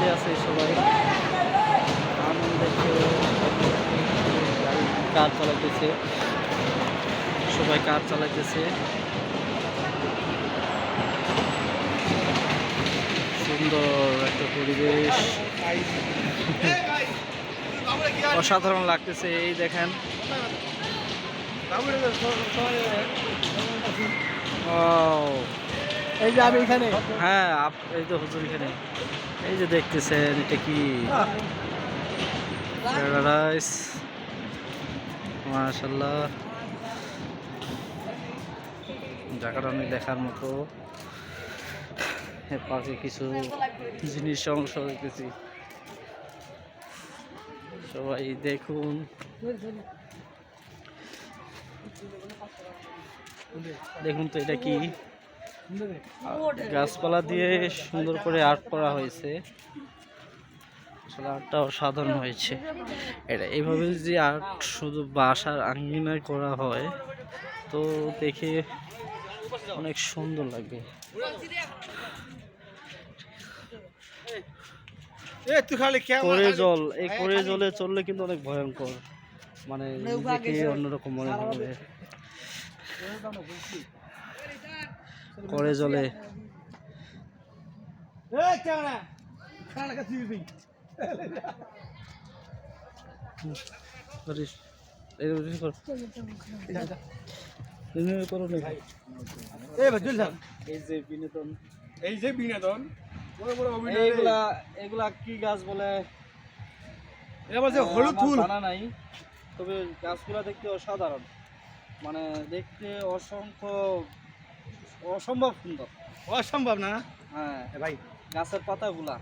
আনন্দে আছে সবাই। আনন্দে কার চালাইতেছে? সবাই কার চালাইতেছে? সুন্দর একটা পরিবেশ। অসাধারণ লাগতেছে, এই দেখেন। Wow! এই যে আমি এখানে। হ্যাঁ এই তো হুজুর এখানে। এই যে দেখতেছেন, এটা কি? প্যারাডাইস মাশাল্লাহ জায়গাটা অনেক দেখার মতো। পাশে কিছু জিনিস অংশ দেখতেছি। সবাই দেখুন। দেখুন তো এটা কি? গাছপালা দিয়ে সুন্দর করে আর্ট করা হয়েছে। আসলে আর্টটা অসাধারণ হয়েছে। এটা এইভাবে যদি আর্ট শুধু বাসার আঙ্গিনায় করা হয় তো দেখে অনেক সুন্দর লাগবে করে জল এই করে জলে চললে কিন্তু অনেক ভয়ঙ্কর। মানে অন্যরকম মনে হবে। করে জলে। এই যে বিনোদন। এই যে বিনোদন বড় বড় অভিনয় এইগুলা এগুলা কি গাছ বলে? এটা বলছে হলুদ আমার ফুল। জানা নাই তবে গাছগুলা দেখতে অসাধারণ। মানে দেখতে অসংখ্য অসম্ভব সুন্দর। অসম্ভব না? হ্যাঁ। ভাই গাছের পাতাগুলা।